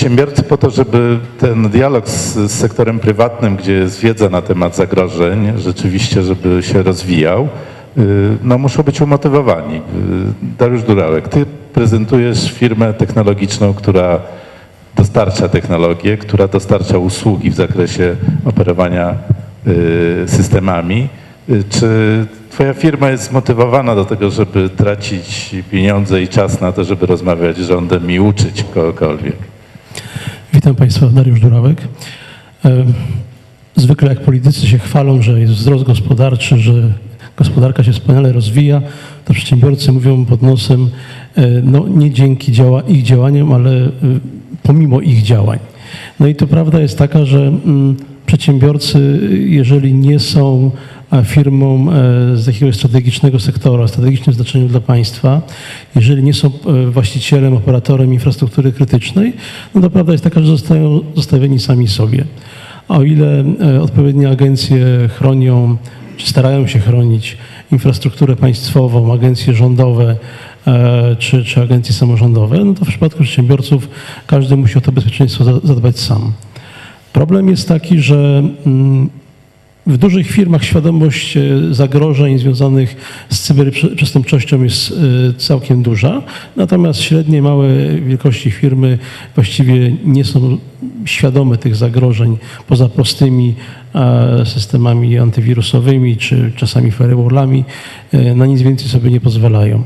Przedsiębiorcy po to, żeby ten dialog z, z sektorem prywatnym, gdzie jest wiedza na temat zagrożeń, rzeczywiście, żeby się rozwijał, y, no muszą być umotywowani. Y, Dariusz Durałek, ty prezentujesz firmę technologiczną, która dostarcza technologię, która dostarcza usługi w zakresie operowania y, systemami. Czy twoja firma jest zmotywowana do tego, żeby tracić pieniądze i czas na to, żeby rozmawiać z rządem i uczyć kogokolwiek? Witam Państwa, Dariusz Durałek. E, Zwykle jak politycy się chwalą, że jest wzrost gospodarczy, że gospodarka się wspaniale rozwija, to przedsiębiorcy mówią pod nosem, e, no nie dzięki działa, ich działaniom, ale e, pomimo ich działań. No i to prawda jest taka, że mm, przedsiębiorcy, jeżeli nie są a, firmą e, z jakiegoś strategicznego sektora, o strategicznym znaczeniu dla państwa, jeżeli nie są e, właścicielem, operatorem infrastruktury krytycznej, no to prawda jest taka, że zostają zostawieni sami sobie. A o ile e, odpowiednie agencje chronią, czy starają się chronić infrastrukturę państwową, agencje rządowe, czy, czy agencje samorządowe, no to w przypadku przedsiębiorców każdy musi o to bezpieczeństwo za- zadbać sam. Problem jest taki, że mm, w dużych firmach świadomość e, zagrożeń związanych z cyberprzestępczością jest e, całkiem duża, natomiast średnie, małe wielkości firmy właściwie nie są świadome tych zagrożeń poza prostymi systemami antywirusowymi czy czasami firewallami. e, Na nic więcej sobie nie pozwalają.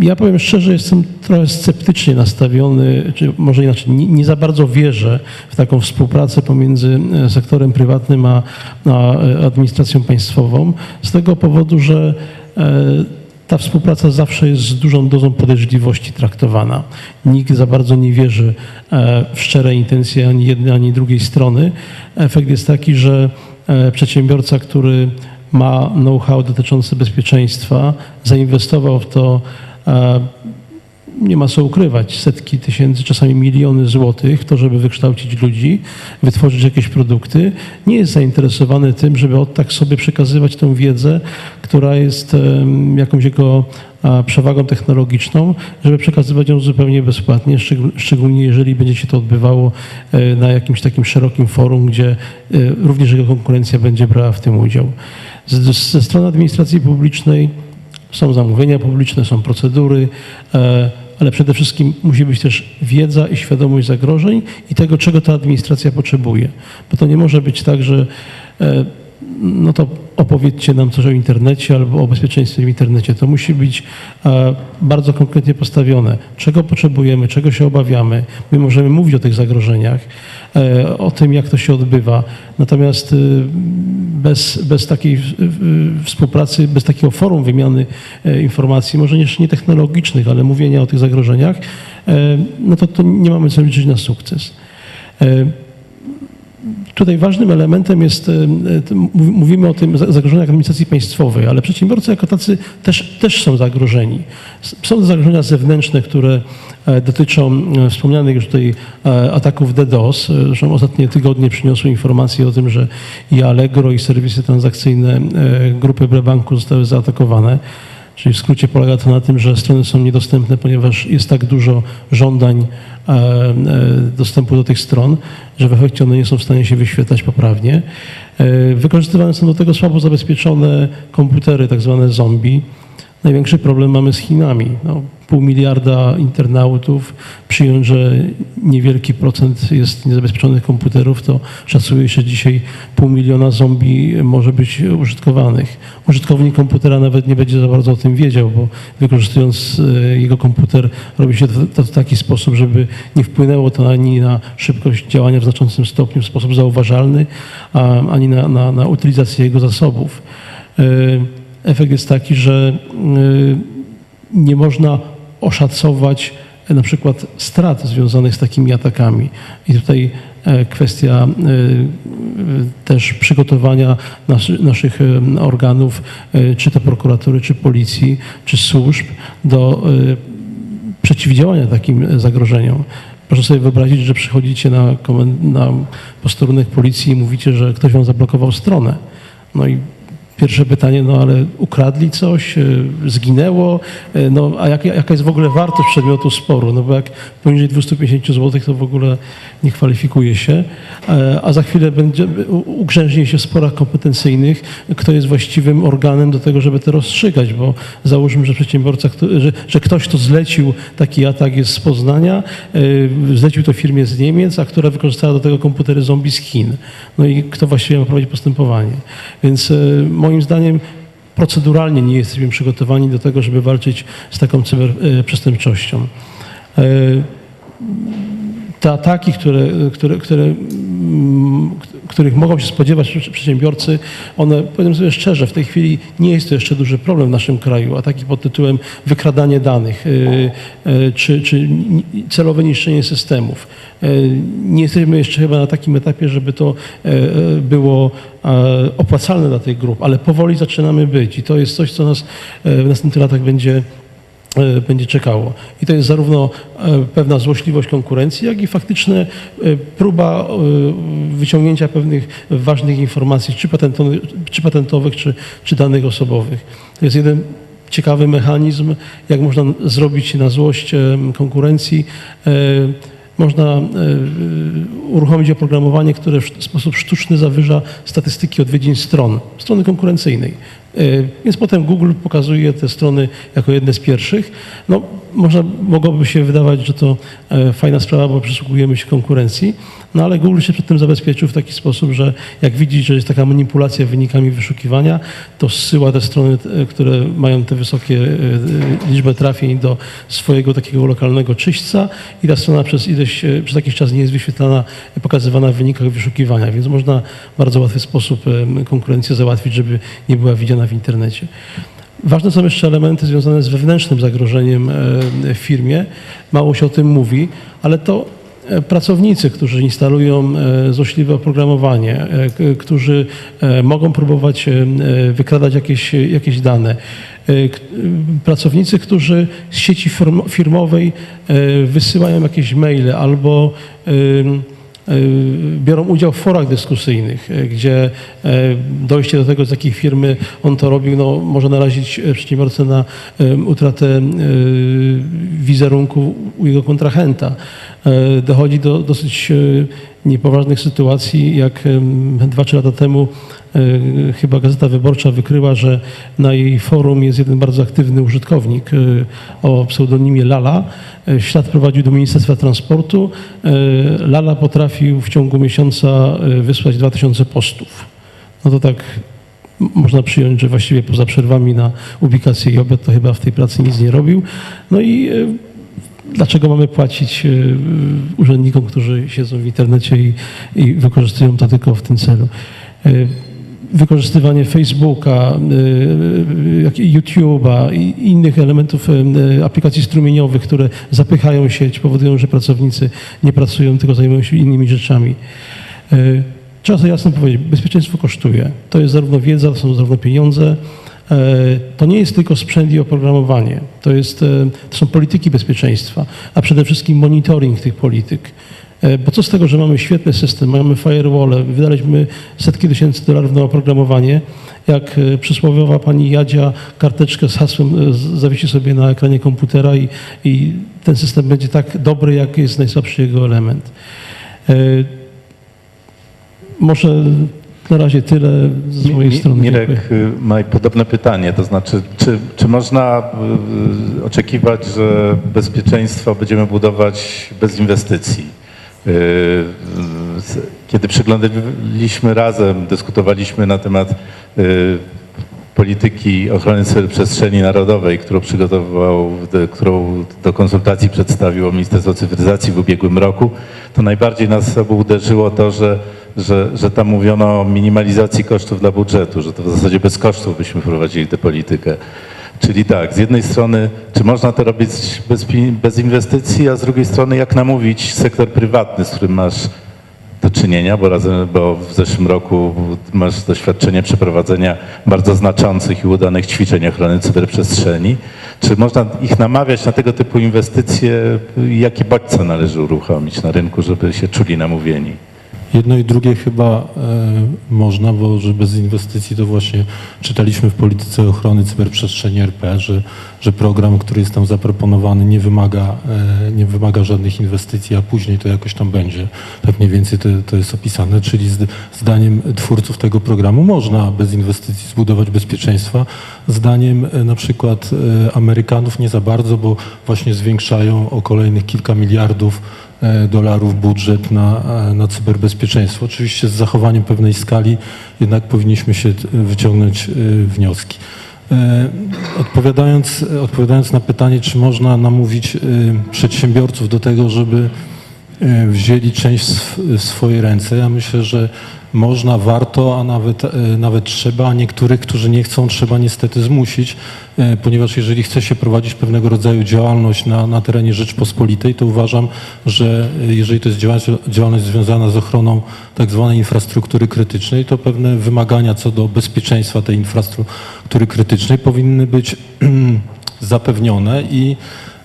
Ja powiem szczerze, jestem trochę sceptycznie nastawiony, czy może inaczej, nie, nie za bardzo wierzę w taką współpracę pomiędzy e, sektorem prywatnym a, a e, administracją państwową, z tego powodu, że e, ta współpraca zawsze jest z dużą dozą podejrzliwości traktowana. Nikt za bardzo nie wierzy w szczere intencje ani jednej, ani drugiej strony. Efekt jest taki, że przedsiębiorca, który ma know-how dotyczące bezpieczeństwa, zainwestował w to nie ma co ukrywać, setki tysięcy, czasami miliony złotych to, żeby wykształcić ludzi, wytworzyć jakieś produkty, nie jest zainteresowany tym, żeby od tak sobie przekazywać tę wiedzę, która jest jakąś jego przewagą technologiczną, żeby przekazywać ją zupełnie bezpłatnie, szczegól- szczególnie jeżeli będzie się to odbywało e, na jakimś takim szerokim forum, gdzie e, również jego konkurencja będzie brała w tym udział. Ze strony administracji publicznej są zamówienia publiczne, są procedury, e, ale przede wszystkim musi być też wiedza i świadomość zagrożeń i tego, czego ta administracja potrzebuje. Bo to nie może być tak, że e, no to opowiedzcie nam coś o internecie albo o bezpieczeństwie w internecie. To musi być e, bardzo konkretnie postawione. Czego potrzebujemy, czego się obawiamy. My możemy mówić o tych zagrożeniach, e, o tym, jak to się odbywa. Natomiast e, bez, bez takiej współpracy, bez takiego forum wymiany e, informacji, może jeszcze nie technologicznych, ale mówienia o tych zagrożeniach, no to, to nie mamy co liczyć na sukces. Tutaj ważnym elementem jest, e, mówimy o tym za- zagrożeniach administracji państwowej, ale przedsiębiorcy jako tacy też, też są zagrożeni. Są zagrożenia zewnętrzne, które e, dotyczą e, wspomnianych już tutaj ataków DDoS. Zresztą ostatnie tygodnie przyniosły informacje o tym, że i Allegro, i serwisy transakcyjne grupy Brebanku zostały zaatakowane. Czyli w skrócie polega to na tym, że strony są niedostępne, ponieważ jest tak dużo żądań e, e, dostępu do tych stron, że w efekcie one nie są w stanie się wyświetlać poprawnie. E, Wykorzystywane są do tego słabo zabezpieczone komputery, tak zwane zombie. Największy problem mamy z Chinami. No, pół miliarda internautów, przyjąć, że niewielki procent jest niezabezpieczonych komputerów, to szacuje się, dzisiaj pół miliona zombie może być użytkowanych. Użytkownik komputera nawet nie będzie za bardzo o tym wiedział, bo wykorzystując e, jego komputer robi się to, w taki sposób, żeby nie wpłynęło to ani na szybkość działania w znaczącym stopniu w sposób zauważalny, ani na, na, na utylizację jego zasobów. E, Efekt jest taki, że y, nie można oszacować e, na przykład strat związanych z takimi atakami. I tutaj e, kwestia y, też przygotowania naszy, naszych em, organów, czy to prokuratury, czy policji, czy służb do przeciwdziałania takim zagrożeniom. Proszę sobie wyobrazić, że przychodzicie na, na posterunek policji i mówicie, że ktoś wam zablokował stronę. No i Pierwsze pytanie, no ale ukradli coś, y, zginęło, y, no a jak, jaka jest w ogóle wartość przedmiotu sporu? No bo jak poniżej 250 zł to w ogóle nie kwalifikuje się, E, a za chwilę będzie, ugrzęźnie się w sporach kompetencyjnych, kto jest właściwym organem do tego, żeby to rozstrzygać, bo załóżmy, że przedsiębiorca, że, że ktoś, kto zlecił taki atak jest z Poznania, y, zlecił to firmie z Niemiec, a która wykorzystała do tego komputery zombie z Chin. No i kto właściwie ma prowadzić postępowanie? Więc moim zdaniem proceduralnie nie jesteśmy przygotowani do tego, żeby walczyć z taką cyberprzestępczością. Y, te ataki, które, które, które, których mogą się spodziewać przedsiębiorcy, one, powiem sobie szczerze, w tej chwili nie jest to jeszcze duży problem w naszym kraju. Ataki pod tytułem wykradanie danych y, y, czy, czy celowe niszczenie systemów. Y, Nie jesteśmy jeszcze chyba na takim etapie, żeby to było e, opłacalne dla tych grup, ale powoli zaczynamy być i to jest coś, co nas e, w następnych latach będzie będzie czekało. I to jest zarówno e, pewna złośliwość konkurencji, jak i faktyczna e, próba e, wyciągnięcia pewnych ważnych informacji, czy patentowych, czy, patentowych, czy, czy danych osobowych. To jest jeden ciekawy mechanizm, jak można zrobić na złość e, konkurencji. e, Można e, uruchomić oprogramowanie, które w sposób sztuczny zawyża statystyki odwiedzin stron, strony konkurencyjnej. E, Więc potem Google pokazuje te strony jako jedne z pierwszych. No, można, mogłoby się wydawać, że to e, fajna sprawa, bo przysługujemy się konkurencji, no ale Google się przed tym zabezpieczył w taki sposób, że jak widzi, że jest taka manipulacja wynikami wyszukiwania, to zsyła te strony, e, które mają te wysokie e, liczbę trafień do swojego takiego lokalnego czyśćca i ta strona przez ileś, przez jakiś czas nie jest wyświetlana, pokazywana w wynikach wyszukiwania, więc można w bardzo łatwy sposób konkurencję załatwić, żeby nie była widziana w internecie. Ważne są jeszcze elementy związane z wewnętrznym zagrożeniem e, w firmie. Mało się o tym mówi, ale to e, pracownicy, którzy instalują e, złośliwe oprogramowanie, którzy mogą próbować wykradać jakieś, jakieś dane. Pracownicy, którzy z sieci firm- firmowej wysyłają jakieś maile albo biorą udział w forach dyskusyjnych, y, gdzie y, dojście do tego, z jakiej firmy on to robił, no, może narazić y, przedsiębiorcę na y, utratę y, wizerunku u jego kontrahenta. Y, Dochodzi do dosyć y, niepoważnych sytuacji, jak em, dwa, trzy lata temu y, chyba Gazeta Wyborcza wykryła, że na jej forum jest jeden bardzo aktywny użytkownik o pseudonimie Lala. Ślad prowadził do Ministerstwa Transportu. Lala potrafił w ciągu miesiąca wysłać 2000 postów. No to tak można przyjąć, że właściwie poza przerwami na ubikację i obiad to chyba w tej pracy nic nie robił. No i dlaczego mamy płacić y, urzędnikom, którzy siedzą w internecie i, i wykorzystują to tylko w tym celu. Y, Wykorzystywanie Facebooka, i YouTube'a i innych elementów aplikacji strumieniowych, które zapychają sieć, powodują, że pracownicy nie pracują, tylko zajmują się innymi rzeczami. Trzeba sobie jasno powiedzieć, bezpieczeństwo kosztuje. To jest zarówno wiedza, to są zarówno pieniądze, E, To nie jest tylko sprzęt i oprogramowanie. To, jest, e, to są polityki bezpieczeństwa, a przede wszystkim monitoring tych polityk. E, Bo co z tego, że mamy świetny system, mamy firewall, wydaliśmy setki tysięcy dolarów na oprogramowanie, jak e, przysłowiowa pani Jadzia karteczkę z hasłem e, zawiesi sobie na ekranie komputera i, i ten system będzie tak dobry, jak jest najsłabszy jego element. E, Może na razie tyle z mojej Mi- strony. Mirek y, ma podobne pytanie, to znaczy, czy, czy można y, oczekiwać, że bezpieczeństwo będziemy budować bez inwestycji? Y, Kiedy przyglądaliśmy razem, dyskutowaliśmy na temat polityki ochrony cyberprzestrzeni narodowej, którą przygotował, którą do konsultacji przedstawiło Ministerstwo Cyfryzacji w ubiegłym roku, to najbardziej nas obu uderzyło to, że, że, że tam mówiono o minimalizacji kosztów dla budżetu, że to w zasadzie bez kosztów byśmy prowadzili tę politykę. Czyli tak, z jednej strony, czy można to robić bez, bez inwestycji, a z drugiej strony, jak namówić sektor prywatny, z którym masz czynienia, bo, razem, bo w zeszłym roku masz doświadczenie przeprowadzenia bardzo znaczących i udanych ćwiczeń ochrony cyberprzestrzeni. Czy można ich namawiać na tego typu inwestycje? Jakie bodźce należy uruchomić na rynku, żeby się czuli namówieni? Jedno i drugie chyba e, można, bo że bez inwestycji to właśnie czytaliśmy w polityce ochrony cyberprzestrzeni RP, że, że program, który jest tam zaproponowany nie wymaga, e, nie wymaga żadnych inwestycji, a później to jakoś tam będzie. Tak mniej więcej to, to jest opisane, czyli zd, zdaniem twórców tego programu można bez inwestycji zbudować bezpieczeństwa. Zdaniem e, na przykład e, Amerykanów nie za bardzo, bo właśnie zwiększają o kolejnych kilka miliardów dolarów budżet na, e, na cyberbezpieczeństwo. Oczywiście z zachowaniem pewnej skali jednak powinniśmy się e, wyciągnąć e, wnioski. E, Odpowiadając, odpowiadając na pytanie, czy można namówić e, przedsiębiorców do tego, żeby e, wzięli część w sw- w swoje ręce, ja myślę, że można, warto, a nawet, e, nawet trzeba, a niektórych, którzy nie chcą, trzeba niestety zmusić, e, ponieważ jeżeli chce się prowadzić pewnego rodzaju działalność na, na terenie Rzeczpospolitej, to uważam, że e, jeżeli to jest działalność, związana z ochroną tak zwanej infrastruktury krytycznej, to pewne wymagania co do bezpieczeństwa tej infrastruktury krytycznej powinny być zapewnione i E,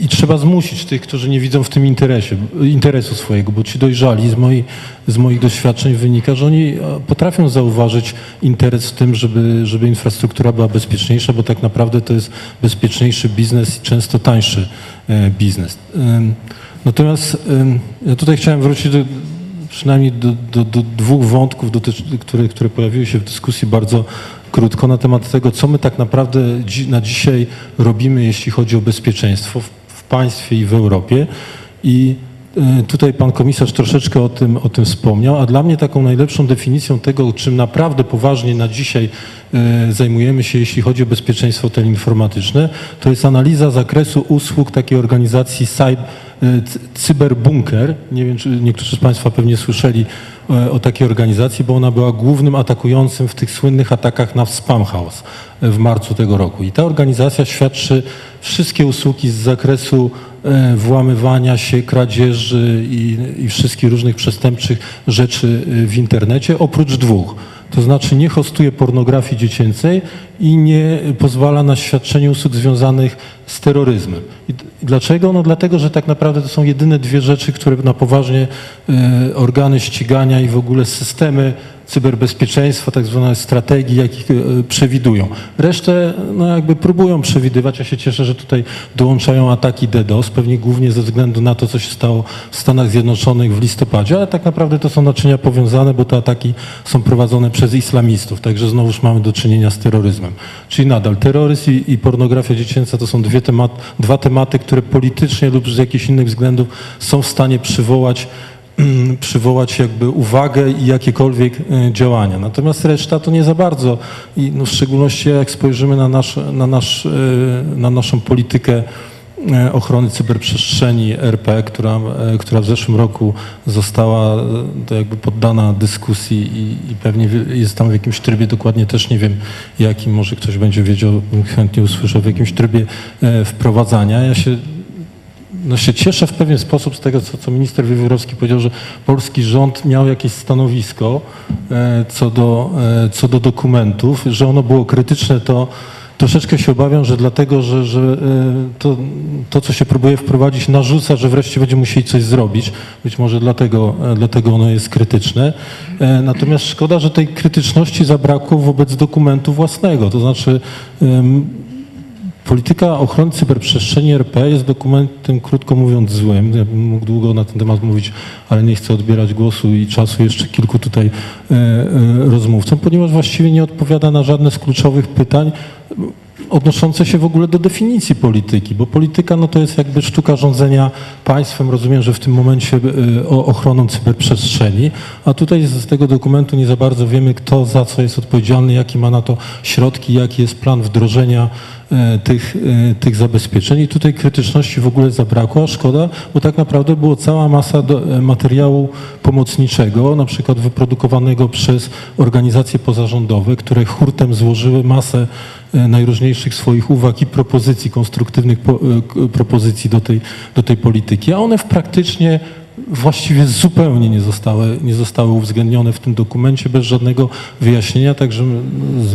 I trzeba zmusić tych, którzy nie widzą w tym interesie, interesu swojego, bo ci dojrzali z, moi, z moich doświadczeń wynika, że oni e, potrafią zauważyć interes w tym, żeby, żeby infrastruktura była bezpieczniejsza, bo tak naprawdę to jest bezpieczniejszy biznes i często tańszy e, biznes. Natomiast ja tutaj chciałem wrócić do, przynajmniej do, do, do dwóch wątków, które, które pojawiły się w dyskusji bardzo krótko na temat tego, co my tak naprawdę na dzisiaj robimy, jeśli chodzi o bezpieczeństwo w, państwie i w Europie. I e, tutaj pan komisarz troszeczkę o tym, o tym wspomniał, a dla mnie taką najlepszą definicją tego, czym naprawdę poważnie na dzisiaj e, zajmujemy się, jeśli chodzi o bezpieczeństwo teleinformatyczne, to jest analiza zakresu usług takiej organizacji Cyber Cyberbunker. Nie wiem, czy niektórzy z Państwa pewnie słyszeli e, o takiej organizacji, bo ona była głównym atakującym w tych słynnych atakach na Spam House e, w marcu tego roku. I ta organizacja świadczy wszystkie usługi z zakresu e, włamywania się, kradzieży i, i wszystkich różnych przestępczych rzeczy e, w internecie, oprócz dwóch. To znaczy nie hostuje pornografii dziecięcej i nie pozwala na świadczenie usług związanych z terroryzmem. I dlaczego? No dlatego, że tak naprawdę to są jedyne dwie rzeczy, które na poważnie e, organy ścigania i w ogóle systemy cyberbezpieczeństwa, tak zwane strategii, jakich e, przewidują. Resztę no jakby próbują przewidywać. Ja się cieszę, że tutaj dołączają ataki DDoS, pewnie głównie ze względu na to, co się stało w Stanach Zjednoczonych w listopadzie, ale tak naprawdę to są naczynia powiązane, bo te ataki są prowadzone przez islamistów, także znowuż mamy do czynienia z terroryzmem. Czyli nadal terroryzm i, i pornografia dziecięca to są dwie temat, dwa tematy, które politycznie lub z jakichś innych względów są w stanie przywołać przywołać jakby uwagę i jakiekolwiek e, działania. Natomiast reszta to nie za bardzo. I no w szczególności jak spojrzymy na, nasz, na, nasz, e, na naszą politykę e, ochrony cyberprzestrzeni RP, która, która w zeszłym roku została jakby poddana dyskusji i, i pewnie jest tam w jakimś trybie, dokładnie też nie wiem jakim, może ktoś będzie wiedział, chętnie usłyszę, w jakimś trybie wprowadzania. Ja się no się cieszę w pewien sposób z tego, co, co minister Wiewiórowski powiedział, że polski rząd miał jakieś stanowisko e, co, do, e, co do dokumentów, że ono było krytyczne, to troszeczkę się obawiam, że dlatego, że, że e, to, to, co się próbuje wprowadzić, narzuca, że wreszcie będziemy musieli coś zrobić. Być może dlatego, e, dlatego ono jest krytyczne. E, Natomiast szkoda, że tej krytyczności zabrakło wobec dokumentu własnego. To znaczy Polityka ochrony cyberprzestrzeni RP jest dokumentem, krótko mówiąc, złym. Ja bym mógł długo na ten temat mówić, ale nie chcę odbierać głosu i czasu jeszcze kilku tutaj e, e, rozmówcom, ponieważ właściwie nie odpowiada na żadne z kluczowych pytań odnoszące się w ogóle do definicji polityki, bo polityka no to jest jakby sztuka rządzenia państwem, rozumiem, że w tym momencie e, ochroną cyberprzestrzeni, a tutaj z tego dokumentu nie za bardzo wiemy, kto za co jest odpowiedzialny, jaki ma na to środki, jaki jest plan wdrożenia e, tych, e, tych zabezpieczeń. I tutaj krytyczności w ogóle zabrakło, a szkoda, bo tak naprawdę było cała masa do, materiału pomocniczego, na przykład wyprodukowanego przez organizacje pozarządowe, które hurtem złożyły masę najróżniejszych swoich uwag i propozycji, konstruktywnych po, e, propozycji do tej, do tej polityki, a one w praktycznie właściwie zupełnie nie zostały, nie zostały uwzględnione w tym dokumencie bez żadnego wyjaśnienia, także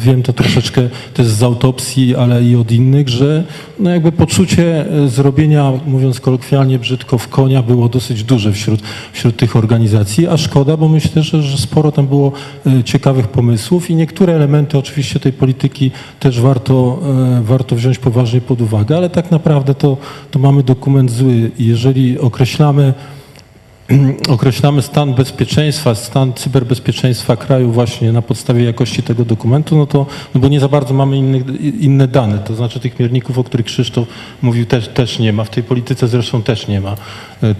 wiem to troszeczkę też z autopsji, ale i od innych, że no jakby poczucie e, zrobienia, mówiąc kolokwialnie brzydko, w konia było dosyć duże wśród, wśród tych organizacji, a szkoda, bo myślę, że, że sporo tam było e, ciekawych pomysłów i niektóre elementy oczywiście tej polityki też warto, e, warto wziąć poważnie pod uwagę, ale tak naprawdę to, to mamy dokument zły. Jeżeli określamy określamy stan bezpieczeństwa, stan cyberbezpieczeństwa kraju właśnie na podstawie jakości tego dokumentu, no to, no bo nie za bardzo mamy innych, inne dane, to znaczy tych mierników, o których Krzysztof mówił, też, też nie ma, w tej polityce zresztą też nie ma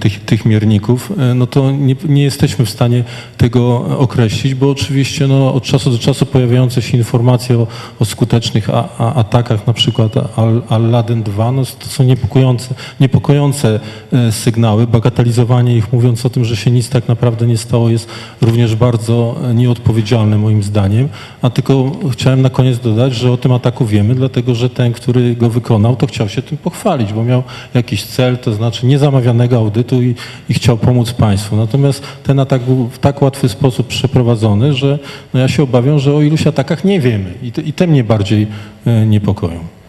tych, tych mierników, e, no to nie, nie jesteśmy w stanie tego określić, bo oczywiście no, od czasu do czasu pojawiające się informacje o, o skutecznych a, a, atakach, na przykład Al- Al-Laden 2, no, to są niepokojące, niepokojące e, sygnały, bagatelizowanie ich mówiąc o tym, że się nic tak naprawdę nie stało jest również bardzo e, nieodpowiedzialne moim zdaniem, a tylko chciałem na koniec dodać, że o tym ataku wiemy, dlatego że ten, który go wykonał, to chciał się tym pochwalić, bo miał jakiś cel, to znaczy niezamawianego audytu i, i chciał pomóc państwu. Natomiast ten atak był w tak łatwy sposób przeprowadzony, że no ja się obawiam, że o iluś atakach nie wiemy i te, i te mnie bardziej e, niepokoją.